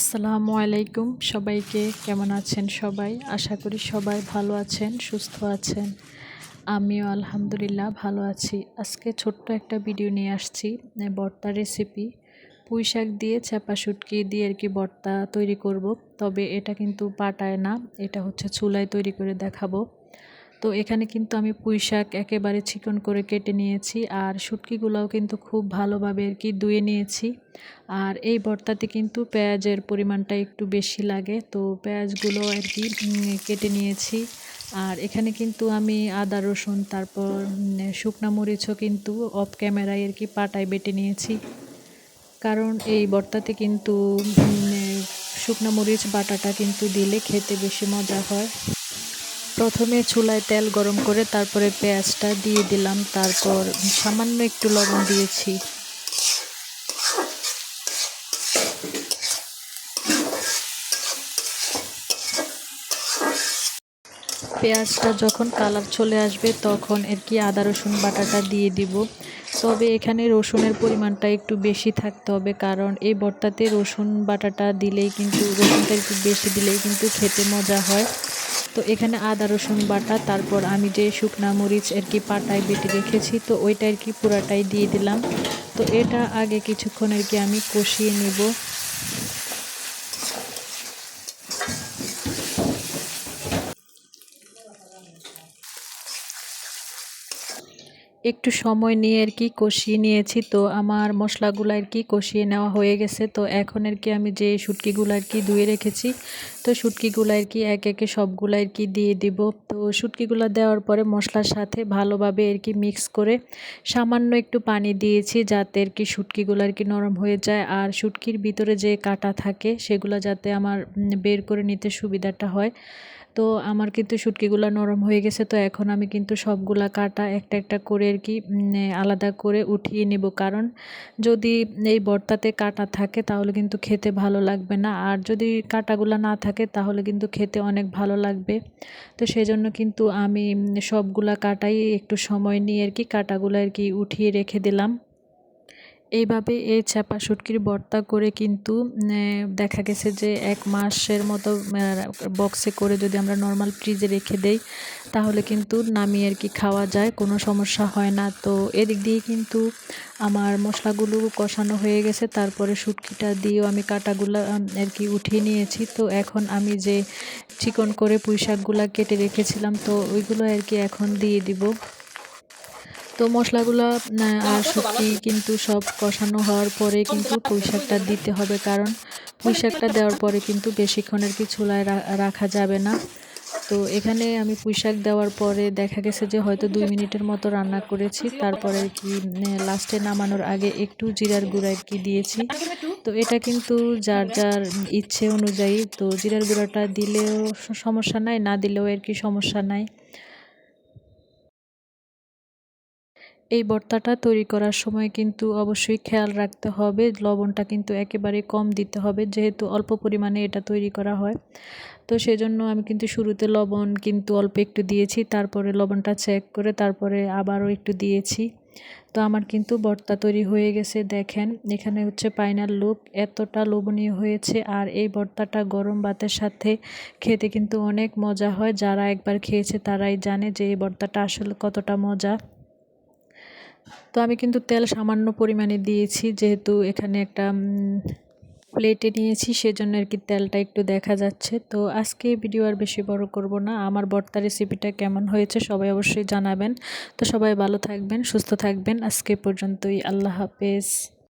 আসসালামু আলাইকুম সবাইকে, কেমন আছেন সবাই? আশা করি সবাই ভালো আছেন, সুস্থ আছেন। আমিও আলহামদুলিল্লাহ ভালো আছি। আজকে ছোট্ট একটা ভিডিও নিয়ে আসছি বর্তা রেসিপি। পুঁই শাক দিয়ে চাপা শুটকি দিয়ে আর কি বর্তা তৈরি করব, তবে এটা কিন্তু পাটায় না, এটা হচ্ছে চুলায় তৈরি করে দেখাবো। তো এখানে কিন্তু আমি পুঁই শাক একেবারে চিকন করে কেটে নিয়েছি আর শুটকিগুলোও কিন্তু খুব ভালোভাবে আর কি ধুয়ে নিয়েছি। আর এই ভর্তাতে কিন্তু পেঁয়াজের পরিমাণটা একটু বেশি লাগে, তো পেঁয়াজগুলো আর কি কেটে নিয়েছি। আর এখানে কিন্তু আমি আদা, রসুন, তারপর শুকনা মরিচও কিন্তু অফ ক্যামেরায় আর কি পাটায় বেটে নিয়েছি। কারণ এই ভর্তাতে কিন্তু শুকনা মরিচ বাটাটা কিন্তু দিলে খেতে বেশি মজা হয়। প্রথমে চুলায় তেল গরম করে তারপরে পেঁয়াজটা দিয়ে দিলাম। তারপর সামান্য একটু লবণ দিয়েছি। পেঁয়াজটা যখন কালার চলে আসবে তখন এর কি আদা, রসুন বাটাটা দিয়ে দিব। তবে এখানে রসুনের পরিমাণটা একটু বেশি থাকতে হবে, কারণ এই বর্তাতে রসুন বাটাটা দিলেই কিন্তু, রসুনটা একটু বেশি দিলেই কিন্তু খেতে মজা হয়। তো এখানে আদা, রসুন বাটা, তারপর আমি যে শুকনা মরিচ আর কি পাটায় বেটে রেখেছি, তো ওইটা আর কি পুরাটাই দিয়ে দিলাম। তো এটা আগে কিছুক্ষণ আর কি আমি কষিয়ে নেব। একটু সময় নিয়ে আর কি কষিয়ে নিয়েছি। তো আমার মশলাগুলো আর কি কষিয়ে নেওয়া হয়ে গেছে। তো এখন আর কি আমি যে শুটকিগুলো আর কি ধুয়ে রেখেছি, তো শুটকিগুলো আর কি এক একে সবগুলো আর কি দিয়ে দিব। তো শুটকিগুলো দেওয়ার পরে মশলার সাথে ভালোভাবে আর কি মিক্স করে সামান্য একটু পানি দিয়েছি যাতে আর কি শুটকিগুলো আর কি নরম হয়ে যায়। আর শুটকির ভিতরে যে কাটা থাকে, সেগুলো যাতে আমার বের করে নিতে সুবিধাটা হয়। তো আমার কিন্তু শুটকিগুলো নরম হয়ে গেছে, তো এখন আমি কিন্তু সবগুলা কাটা একটা একটা করে আর কি আলাদা করে উঠিয়ে নেব। কারণ যদি এই বর্তাতে কাটা থাকে তাহলে কিন্তু খেতে ভালো লাগবে না, আর যদি কাটাগুলো না থাকে তাহলে কিন্তু খেতে অনেক ভালো লাগবে। তো সেজন্য কিন্তু আমি সবগুলা কাটাই একটু সময় নিয়ে আর কি, কাটাগুলো আর কি উঠিয়ে রেখে দিলাম। এইভাবে এই চাপা শুটকির ভর্তা করে কিন্তু দেখা গেছে যে এক মাসের মতো বক্সে করে যদি আমরা নর্মাল ফ্রিজে রেখে দেই, তাহলে কিন্তু নামিয়ে আর কি খাওয়া যায়, কোনো সমস্যা হয় না। তো এদিক দিয়ে কিন্তু আমার মশলাগুলো কষানো হয়ে গেছে, তারপরে শুটকিটা দিয়েও আমি কাটাগুলো আর কি উঠিয়ে নিয়েছি। তো এখন আমি যে চিকন করে পুঁই শাকগুলো কেটে রেখেছিলাম, তো ওইগুলো আর কি এখন দিয়ে দিব। তো মশলাগুলো আর শুটকি কিন্তু সব কষানো হওয়ার পরে কিন্তু পুঁই শাকটা দিতে হবে কারণ পুঁই শাকটা দেওয়ার পরে কিন্তু বেশিক্ষণ আর কি চুলায় রাখা যাবে না। তো এখানে আমি পুঁই শাক দেওয়ার পরে দেখা গেছে যে হয়তো দুই মিনিটের মতো রান্না করেছি। তারপরে কি লাস্টে নামানোর আগে একটু জিরার গুঁড়া কি দিয়েছি। তো এটা কিন্তু যার যার ইচ্ছে অনুযায়ী, তো জিরার গুঁড়াটা দিলেও সমস্যা নাই, না দিলেও আর কি সমস্যা নাই। এই ভর্তাটা তৈরি করার সময় কিন্তু অবশ্যই খেয়াল রাখতে হবে। লবণটা কিন্তু একেবারে কম দিতে হবে, যেহেতু অল্প পরিমাণে এটা তৈরি করা হয়। তো সেজন্য আমি কিন্তু শুরুতে লবণ কিন্তু অল্প একটু দিয়েছি, তারপরে লবণটা চেক করে তারপরে আবারও একটু দিয়েছি। তো আমার কিন্তু ভর্তা তৈরি হয়ে গেছে, দেখেন। এখানে হচ্ছে পাইনার লুক এতটা লোভনীয় হয়েছে। আর এই ভর্তাটা গরম ভাতের সাথে খেতে কিন্তু অনেক মজা হয়। যারা একবার খেয়েছে তারাই জানে যে এই ভর্তাটা আসলে কতটা মজা। তো আমি কিন্তু তেল সামান্য পরিমাণে দিয়েছি, যেহেতু এখানে একটা প্লেটে নিয়েছি, সেজন্য আর কি তেলটা একটু দেখা যাচ্ছে। তো আজকে ভিডিও আর বেশি বড় করব না। আমার বর্তা রেসিপিটা কেমন হয়েছে সবাই অবশ্যই জানাবেন। তো সবাই ভালো থাকবেন, সুস্থ থাকবেন। আজকে পর্যন্তই। আল্লাহ হাফেজ।